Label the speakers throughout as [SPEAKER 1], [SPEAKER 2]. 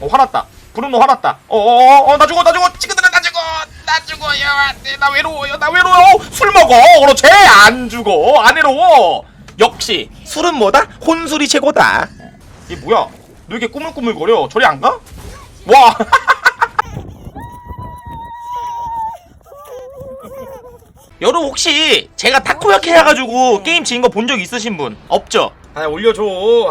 [SPEAKER 1] 어 화났다. 브루노 화났다. 어어어 나 죽어 나 죽어. 친구들은 나 죽어. 나 죽어요. 안돼. 나 외로워요. 나 외로워요. 술 먹어. 그렇지? 안 죽어. 안 외로워. 역시 술은 뭐다? 혼술이 최고다. 이게 뭐야? 너 이렇게 꾸물꾸물거려? 저리 안 가? 와. 여러분 혹시 제가 타코야키 해가지고 게임 지은 거 본 적 있으신 분? 없죠? 아 올려줘.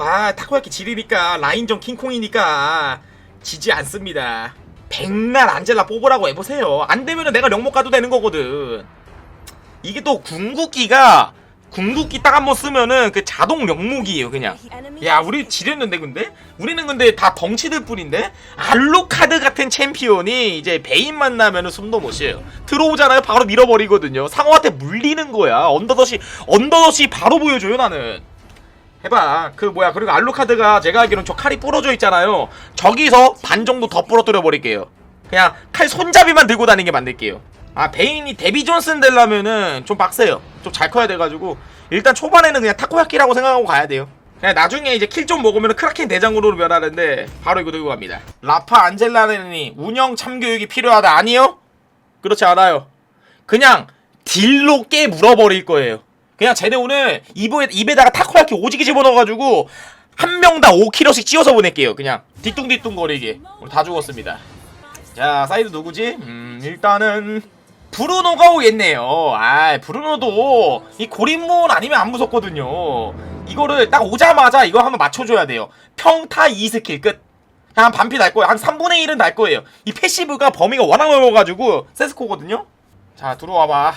[SPEAKER 1] 아 타코야키 지리니까 라인전 킹콩이니까 지지 않습니다. 백날 안젤라 뽑으라고 해보세요. 안 되면은 내가 령목 가도 되는 거거든. 이게 또 궁극기가 궁극기 딱 한 번 쓰면은 그 자동 령목이에요 그냥. 야 우리 지렸는데 근데? 우리는 근데 다 덩치들 뿐인데? 알로카드 같은 챔피언이 이제 베인 만나면은 숨도 못 쉬어요. 들어오잖아요. 바로 밀어버리거든요. 상어한테 물리는 거야. 언더더시 언더더시 바로 보여줘요 나는 해봐. 그 뭐야 그리고 알로카드가 제가 알기로는 저 칼이 부러져 있잖아요. 저기서 반 정도 더 부러뜨려 버릴게요. 그냥 칼 손잡이만 들고 다니게 만들게요. 아 베인이 데비 존슨 되려면은 좀 빡세요. 좀 잘 커야 돼가지고. 일단 초반에는 그냥 타코야키라고 생각하고 가야 돼요. 그냥 나중에 이제 킬 좀 먹으면 크라켄 대장으로 변하는데 바로 이거 들고 갑니다. 라파 안젤라니 운영 참교육이 필요하다. 아니요? 그렇지 않아요. 그냥 딜로 깨 물어버릴 거예요 그냥 쟤네 오늘 입에, 입에다가 타코야키 오지게 집어넣어가지고 한 명당 5kg씩 찌워서 보낼게요. 그냥 뒤뚱뒤뚱 거리게. 우리 다 죽었습니다. 자 사이드 누구지? 음 일단은 브루노가 오겠네요. 아 브루노도 이 고립문 아니면 안 무섭거든요. 이거를 딱 오자마자 이거 한번 맞춰줘야 돼요. 평타 2스킬 끝. 그냥 한 반피 날 거예요. 한 3분의 1은 날 거예요. 이 패시브가 범위가 워낙 넓어가지고 세스코거든요. 자 들어와봐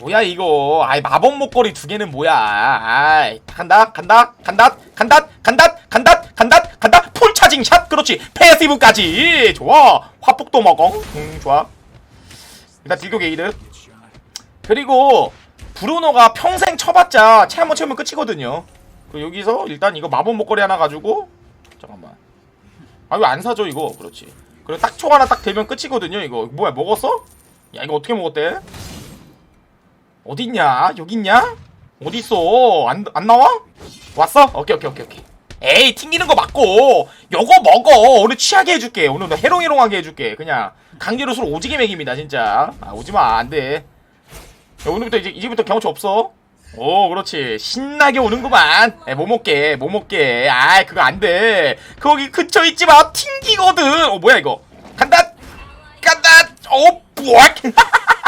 [SPEAKER 1] 뭐야 이거? 아이 마법 목걸이 두 개는 뭐야? 아이 간다 간다 간다 간다 간다 간다 간다 간다. 풀 차징 샷 그렇지. 패시브까지. 좋아. 화폭도 먹어. 음 좋아. 일단 딜교 게이드. 그리고 브루노가 평생 쳐봤자 채 한 번 채우면 끝이거든요. 그리고 여기서 일단 이거 마법 목걸이 하나 가지고 잠깐만. 아 이거 안 사죠 이거. 그렇지. 그리고 딱총 하나 딱 되면 끝이거든요 이거. 뭐야 먹었어? 야 이거 어떻게 먹었대? 어딨냐? 여기 있냐? 어딨어? 안, 안 나와? 왔어? 오케이 오케이 오케이 오케이. 에이 튕기는 거 맞고. 요거 먹어. 오늘 취하게 해줄게. 오늘 너 해롱해롱하게 해줄게. 그냥 강제로 술 오지게 먹입니다 진짜. 아 오지 마. 안돼. 오늘부터 이제 이제부터 경험치 없어? 오 그렇지. 신나게 오는구만. 에, 뭐 먹게? 뭐 먹게? 아이 그거 안 돼. 거기 근처 있지 마. 튕기거든. 어 뭐야 이거? 간다! 간다! 어 뭐야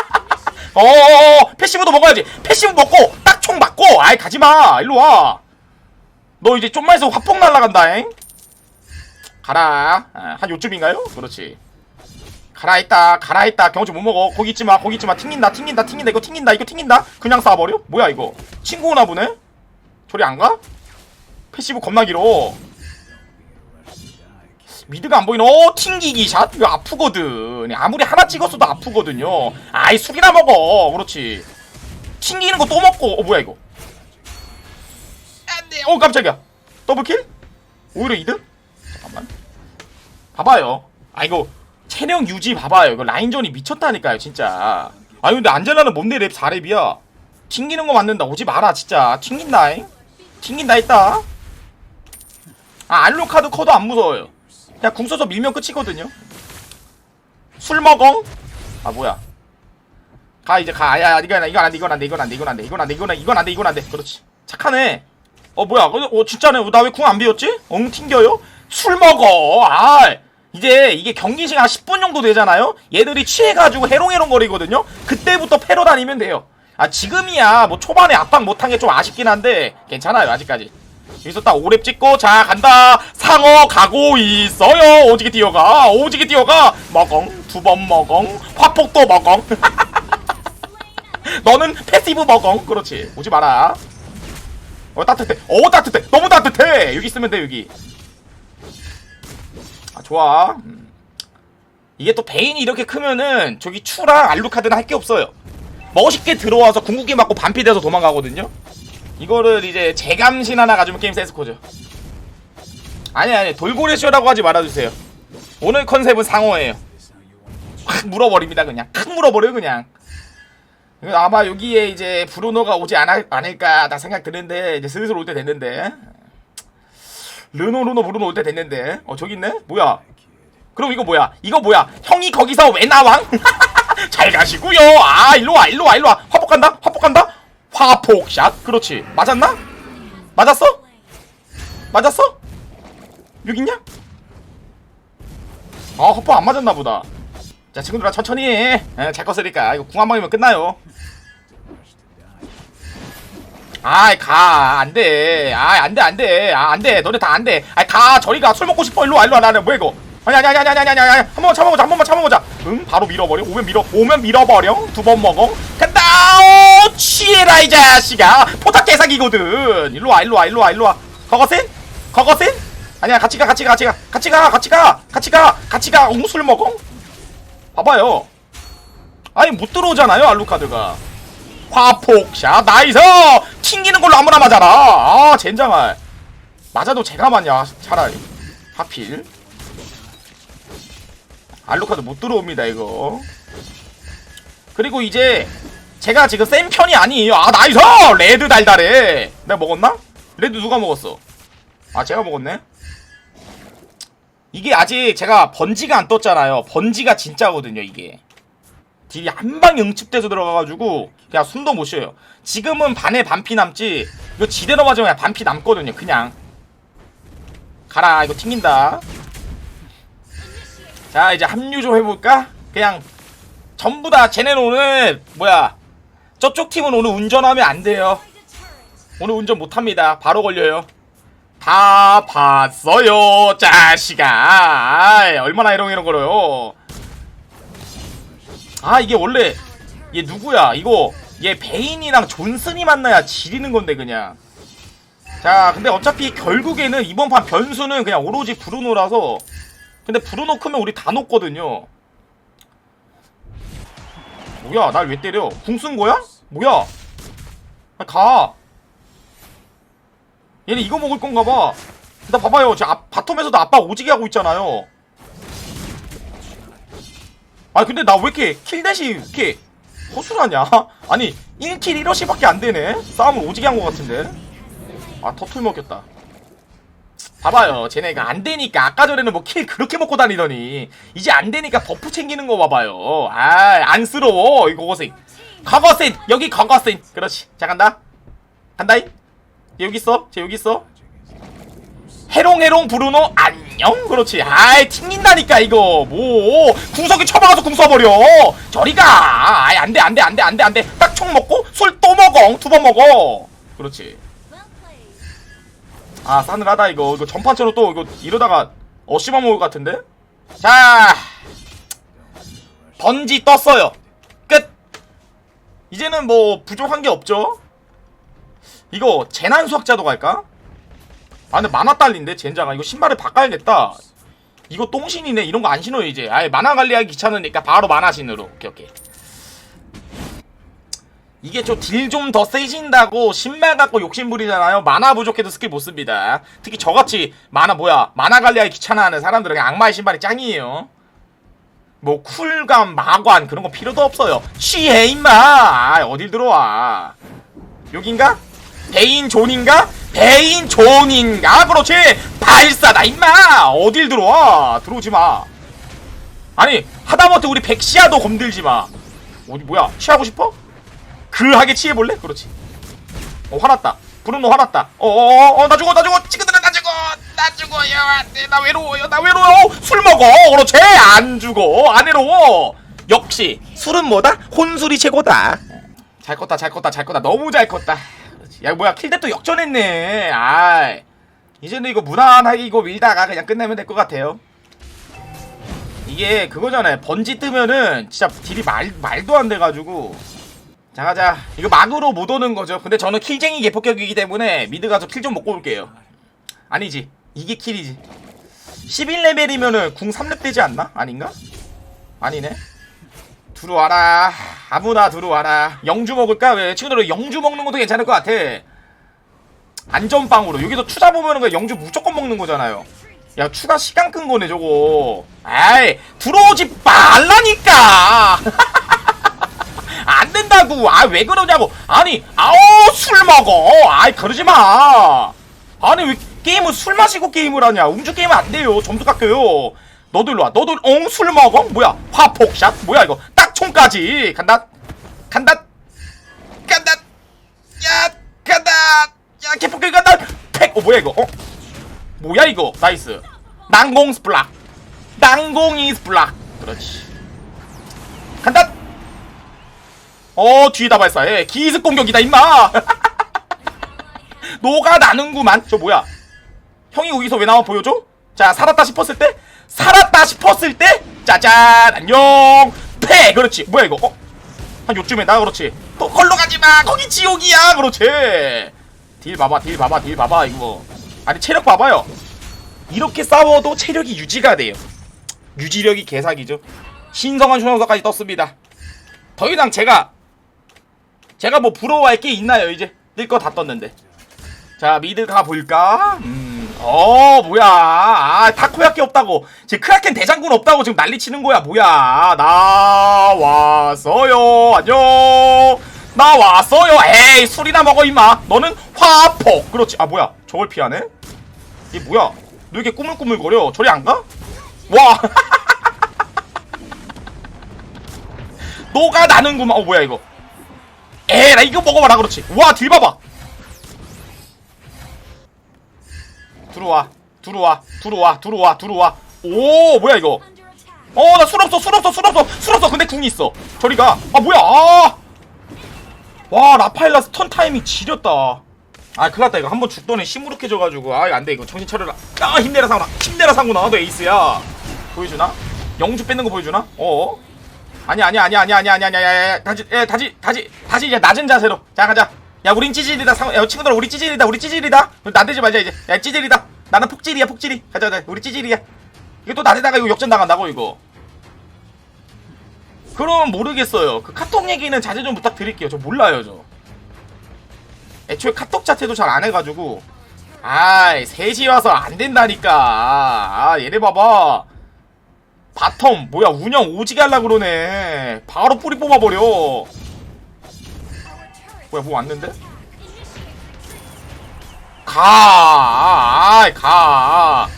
[SPEAKER 1] 어어어 패시브도 먹어야지. 패시브 먹고 딱 총 맞고. 아이 가지마. 일로와. 너 이제 좀만 있어. 화폭 날라간다잉? 가라. 아, 한 요쯤인가요? 그렇지. 가라 있다 가라 있다. 경험치 못 먹어. 거기 있지마 거기 있지마. 튕긴다 튕긴다 튕긴다. 이거 튕긴다 이거 튕긴다. 그냥 쏴버려? 뭐야 이거? 친구 오나 보네? 저리 안 가? 패시브 겁나 길어 미드가 안 보이네 어 튕기기 샷? 이거 아프거든. 아무리 하나 찍었어도 아프거든요. 아이 술이나 먹어. 그렇지. 튕기는 거 또 먹고. 어 뭐야 이거? 안돼. 어 깜짝이야. 더블킬? 오히려 이득? 잠깐만. 봐봐요. 아 이거 체력 유지 봐봐요. 이거 라인전이 미쳤다니까요 진짜. 아니 근데 안젤라는 뭔데 랩 4랩이야? 튕기는 거 맞는다. 오지 마라 진짜. 튕긴다잉? 튕긴다 했다. 아 알로카드 커도 안 무서워요 그냥 궁 써서 밀면 끝이거든요 술 먹어 아 뭐야 가 이제 가 야, 야 이건 안 돼, 이건 안 돼, 이건 안 돼, 이건 안 돼, 이건 안 돼, 이건 안 돼, 이건 안 돼, 이건 안 돼, 이건 안 돼. 그렇지. 착하네. 어 뭐야? 어, 어 진짜네. 나 왜 궁 안 비웠지? 엉 튕겨요? 술 먹어. 아 이제 이게 경기 시간 10분 정도 되잖아요. 얘들이 취해가지고 해롱해롱 거리거든요. 그때부터 패러 다니면 돼요. 아 지금이야 뭐 초반에 압박 못한 게 좀 아쉽긴 한데 괜찮아요 아직까지. 여기서 딱 오랩 찍고 자 간다. 상어 가고 있어요. 오지게 뛰어가. 오지게 뛰어가. 먹엉 두 번 먹엉. 화폭도 먹엉. 너는 패시브 먹엉. 그렇지. 오지 마라. 어 따뜻해. 어 따뜻해. 너무 따뜻해. 여기 있으면 돼 여기. 아 좋아. 음. 이게 또 베인이 이렇게 크면은 저기 추랑 알루카드는 할 게 없어요. 멋있게 들어와서 궁극기 맞고 반피 돼서 도망가거든요 이거를 이제 재감신 하나 가지면 게임 세스코죠. 아니 아니 돌고래 쇼라고 하지 말아주세요. 오늘 컨셉은 상어예요. 확 물어버립니다 그냥. 칵 물어버려요 그냥. 아마 여기에 이제 브루노가 오지 않아, 않을까 나 생각 드는데 이제 슬슬 올 때 됐는데. 르노 르노 부르노 올 때 됐는데. 어 저기 있네? 뭐야? 그럼 이거 뭐야? 이거 뭐야? 형이 거기서 왜 나와? 잘 가시고요. 아 일로 와 일로 와 일로 와. 화폭 간다? 화폭 간다 화폭샷? 그렇지. 맞았나? 맞았어? 맞았어? 여기 있냐? 아 화폭 안 맞았나 보다. 자 친구들아 천천히 해. 에, 잘 껐으니까. 이거 궁한 방이면 끝나요. 아이 가. 안돼. 아이 안돼 안돼. 아 안돼. 너네 다 안돼. 아이 가 저리 가술 먹고 싶어. 일로 와 일로 와. 나는 뭐야 이거 아니 아니 아니 아니 아니 아니 아니. 한 번만 참아보자 한 번만 참아보자. 응? 바로 밀어버려? 오면 밀어 오면 밀어버려? 두 번 먹어? 간다! 오 취해라 이 자식아. 포탑 개사기거든. 일로 와 일로 와 일로 와 일로 와. 거거센? 거거센? 아니야 같이 가 같이 가 같이 가. 같이 가 같이 가 같이 가 같이 가. 옹술 먹어? 봐봐요. 아니 못 들어오잖아요 알루카드가. 화폭샷. 나이스! 튕기는 걸로 아무나 맞아라. 아 젠장할. 맞아도 제가 맞냐 차라리. 하필 알루카드 못 들어옵니다 이거 그리고 이제 제가 지금 센 편이 아니에요 아 나이스 레드 달달해 내가 먹었나? 레드 누가 먹었어 아 제가 먹었네 이게 아직 제가 번지가 안 떴잖아요 번지가 진짜거든요 이게 딜이 한 방에 응집돼서 들어가가지고 그냥 숨도 못 쉬어요. 지금은 반에 반피 남지 이거 지대로 맞으면 그냥 반피 남거든요. 그냥 가라 이거 튕긴다. 자 이제 합류 좀 해볼까? 그냥 전부 다 쟤네는 오늘 뭐야 저쪽 팀은 오늘 운전하면 안 돼요. 오늘 운전 못합니다. 바로 걸려요. 다 봤어요 자식아 얼마나 이렁이렁 거려요 아 이게 원래 얘 누구야 이거 얘 베인이랑 존슨이 만나야 지리는 건데 그냥 자 근데 어차피 결국에는 이번 판 변수는 그냥 오로지 브루노라서 근데 브루노 크면 우리 다 녹거든요 뭐야 날 왜 때려 궁 쓴 거야? 뭐야 아, 가 얘네 이거 먹을 건가 봐. 나 봐봐요. 저 앞, 바텀에서도 아빠 오지게 하고 있잖아요. 아 근데 나 왜 이렇게 킬댓이 이렇게 허술하냐? 아니 1킬 1러시밖에 안 되네. 싸움을 오지게 한 것 같은데. 아 터틀 먹겠다. 봐봐요. 쟤네가 안 되니까 아까 전에는 뭐 킬 그렇게 먹고 다니더니 이제 안 되니까 버프 챙기는 거 봐봐요. 아 안쓰러워 이거 거거생. 거거생 여기 거거생. 그렇지. 자 간다. 간다이. 얘 여기 있어? 쟤 여기 있어? 해롱해롱 브루노 안녕 그렇지 아이 튕긴다니까 이거 뭐 궁석이 쳐박아서 궁 써버려 저리가 아이 안돼 안돼 안돼 안돼 안돼 딱 총 먹고 술 또 먹어 두 번 먹어 그렇지 아 싸늘하다 이거. 이거 전판처럼 또 이거 이러다가 어시마 먹을 것 같은데? 자 번지 떴어요. 끝. 이제는 뭐 부족한 게 없죠? 이거 재난 수학자도 갈까? 아 근데 만화 딸린데 젠장아. 이거 신발을 바꿔야겠다. 이거 똥신이네. 이런 거 안 신어요 이제. 아예 만화 관리하기 귀찮으니까 바로 만화신으로. 오케이 오케이 이게 좀딜좀 더 세진다고 신발 갖고 욕심부리잖아요. 만화 부족해도 스킬 못 씁니다. 특히 저같이 만화 뭐야 만화 관리하기 귀찮아하는 사람들은 그냥 악마의 신발이 짱이에요. 뭐 쿨감 마관 그런 거 필요도 없어요. 취해 임마. 아, 어딜 들어와. 여긴가? 베인 존인가? 베인 존인가? 그렇지. 발사다 임마. 어딜 들어와. 들어오지 마. 아니 하다못해 우리 백시아도 건들지 마. 어디 뭐야 취하고 싶어? 그하게 취해볼래? 그렇지. 어 화났다. 브루노 화났다. 어어어 나 죽어 나 죽어. 친구들은 나 죽어. 나 죽어요. 나 외로워요. 나 외로워 술 먹어. 그렇지. 안 죽어. 안 외로워. 역시 술은 뭐다? 혼술이 최고다. 잘 컸다 잘 컸다 잘 컸다. 너무 잘 컸다. 야 뭐야. 킬대 또 역전했네. 아이. 이제는 이거 무난하게 이거 밀다가 그냥 끝내면 될 것 같아요. 이게 그거잖아요. 번지 뜨면은 진짜 딜이 말, 말도 안 돼가지고 자 가자. 이거 막으로 못 오는 거죠. 근데 저는 킬쟁이 개폭격이기 때문에 미드 가서 킬 좀 먹고 올게요. 아니지. 이게 킬이지. 11레벨이면은 궁 3렙 되지 않나? 아닌가? 아니네. 들어와라. 아무나 들어와라. 영주 먹을까? 왜? 친구들 영주 먹는 것도 괜찮을 것 같아. 안전빵으로. 여기서 투자 보면은 그 영주 무조건 먹는 거잖아요. 야 추가 시간 끈 거네 저거. 아이 들어오지 말라니까 안 된다고. 아 왜 그러냐고. 아니 아우 술 먹어. 아이 그러지 마. 아니 왜 게임은 술 마시고 게임을 하냐. 음주 게임은 안 돼요. 점수 깎여요. 너도 일로 와 너도 엉술 먹어? 뭐야? 화폭샷? 뭐야 이거? 딱총까지. 간다. 간다. 간다. 야 간다. 야 개폭기 간다. 팩어 뭐야 이거? 어? 뭐야 이거? 나이스. 난공 스플락. 난공이 스플락. 그렇지. 간다 어 뒤에다 발사해 기습 공격이다 임마. 노가 나는구만. 저 뭐야? 형이 여기서 왜 나와 보여줘? 자 살았다 싶었을 때? 살았다 싶었을 때? 짜잔 안녕. 패! 그렇지. 뭐야 이거? 어? 한 요쯤에 나? 그렇지. 또 걸로 가지마. 거기 지옥이야. 그렇지. 딜 봐봐 딜 봐봐 딜 봐봐 이거. 아니 체력 봐봐요. 이렇게 싸워도 체력이 유지가 돼요. 유지력이 개사기죠. 신성한 초능력까지 떴습니다. 더 이상 제가 제가 뭐 부러워할 게 있나요 이제? 뜰 거 다 떴는데. 자 미드 가볼까? 음, 어 뭐야. 아 타코야끼 없다고. 지금 크라켄 대장군 없다고 지금 난리치는 거야. 뭐야. 나 왔어요. 안녕. 나 왔어요. 에이 술이나 먹어 임마. 너는 화폭. 그렇지. 아 뭐야. 저걸 피하네? 이게 뭐야? 너 이렇게 꾸물꾸물거려? 저리 안 가? 와. 너가 나는구만. 어 뭐야 이거 나 이거 먹어봐라 그렇지. 와 딜 봐봐. 들어와 들어와 들어와 들어와 들어와. 오 뭐야 이거? 어 나 술 없어 술 없어 술 없어 술 없어. 근데 궁이 있어. 저리가. 아 뭐야? 아! 와 라파엘라 스턴 타이밍 지렸다. 아 큰일났다. 이거 한 번 죽더니 시무룩해져가지고. 아 안돼 이거 정신 차려라. 아 힘내라 상구나 힘내라 상구나 너 에이스야. 보여주나? 영주 뺏는 거 보여주나? 어? 아니 아니 아니 아니 아니 아니 아니 아니 다시 예 다시 다시 다시 이제 낮은 자세로. 자 가자. 야 우린 찌질이다. 상, 야 친구들 우리 찌질이다. 우리 찌질이다. 나대지 말자 이제. 야 찌질이다. 나는 폭질이야 폭질이. 가자 가자. 우리 찌질이야. 이거 또 나대다가 이거 역전 나간다고 이거. 그럼 모르겠어요. 그 카톡 얘기는 자제 좀 부탁드릴게요. 저 몰라요 저. 애초에 카톡 자체도 잘 안 해가지고. 아이 셋이 와서 안 된다니까. 아 얘네 봐봐 바텀 뭐야 운영 오지게 할라 그러네 바로 뿌리 뽑아버려 뭐야 뭐 왔는데? 가 아이 가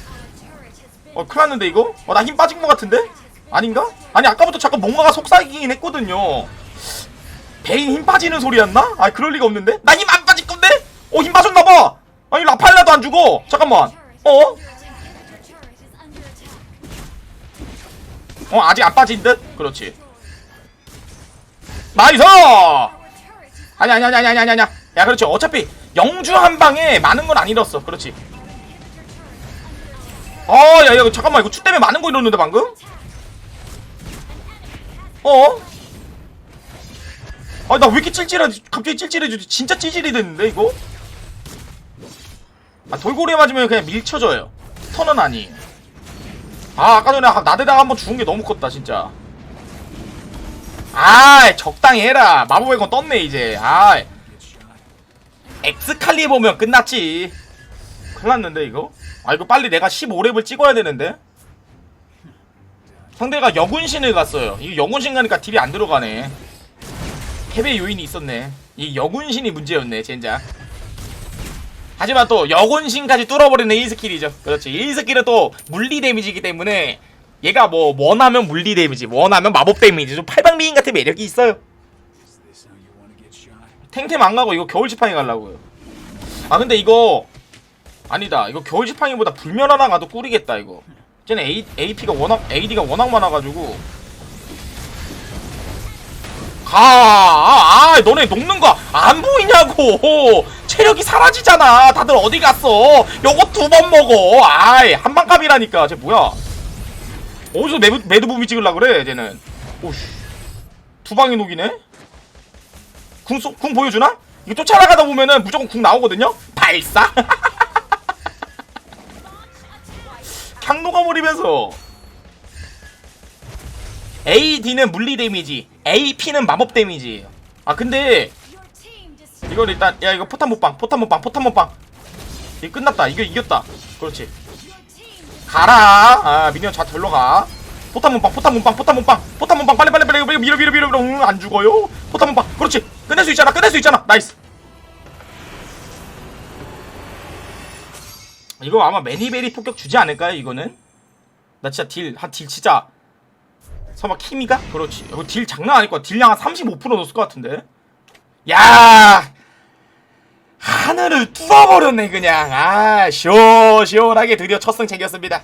[SPEAKER 1] 어, 큰일 났는데, 이거? 어, 나 힘 빠진 것 같은데? 아닌가? 아니, 아까부터 잠깐 뭔가가 속삭이긴 했거든요. 베인 힘 빠지는 소리였나? 아, 그럴 리가 없는데? 나 힘 안 빠질 건데? 어, 힘 빠졌나봐! 아니, 라팔라도 안 죽어! 잠깐만. 어? 어, 아직 안 빠진 듯? 그렇지. 나이스! 아니, 아니, 아니, 아니, 아니, 아니. 야, 그렇지. 어차피 영주 한 방에 많은 건 안 잃었어. 그렇지. 어, 야, 야, 잠깐만, 이거 추 때문에 많은 거 잃었는데, 방금? 어? 아, 나 왜 이렇게 찔찔하지? 갑자기 찔찔해지지? 진짜 찌질이 됐는데, 이거? 아, 돌고래 맞으면 그냥 밀쳐져요. 턴은 아니. 아, 아까 전에 나대다가 한번 죽은 게 너무 컸다, 진짜. 아, 적당히 해라. 마법의 건 떴네, 이제. 아, 엑스칼리버면 끝났지. 큰일 났는데, 이거? 아 이거 빨리 내가 15렙을 찍어야 되는데 상대가 영운신을 갔어요 이거 영운신 가니까 딜이 안 들어가네 패배 요인이 있었네 이 영운신이 문제였네 젠장 하지만 또 영운신까지 뚫어버리는 1스킬이죠. 그렇지. 1스킬은 또 물리 데미지이기 때문에 얘가 뭐 원하면 물리 데미지 원하면 마법 데미지 좀 팔방미인 같은 매력이 있어요. 탱템 안 가고 이거 겨울 지팡이 가려고요. 아 근데 이거 아니다. 이거 겨울 지팡이보다 불면 하나 가도 꿀이겠다 이거. 쟤는 AP가 워낙 AD가 워낙 많아가지고. 가! 아, 아, 너네 녹는 거 안 보이냐고! 체력이 사라지잖아! 다들 어디 갔어? 요거 두 번 먹어! 아이, 한방감이라니까. 쟤 뭐야? 어디서 매드, 매드부비 찍으려 그래, 쟤는. 오씨. 두 방이 녹이네? 궁, 쏘, 궁 보여주나? 이거 쫓아나가다 보면은 무조건 궁 나오거든요? 발사! 향 녹아버리면서 AD는 물리 데미지 AP는 마법 데미지예요. 아 근데 이걸 일단 야 이거 포탄 못방 포탄 못방 포탄 못방. 이거 끝났다. 이거 이겼다. 그렇지. 가라. 아 미니언 자 절로 가. 포탄 문방 포탄 문방 포탄 문방 포탄 문방. 빨리 빨리 빨리 밀어 밀어 밀어 밀어. 응, 안 죽어요? 포탄 문방. 그렇지. 끝낼 수 있잖아 끝낼 수 있잖아. 나이스. 이거 아마 매니베리 폭격 주지 않을까요 이거는? 나 진짜 딜 한 딜 진짜 설마 키미가? 그렇지. 이거 딜 장난 아닐 거야 딜량 한 35% 넣었을 것 같은데. 야! 하늘을 뚫어버렸네 그냥. 아 시원시원하게 드디어 첫승 챙겼습니다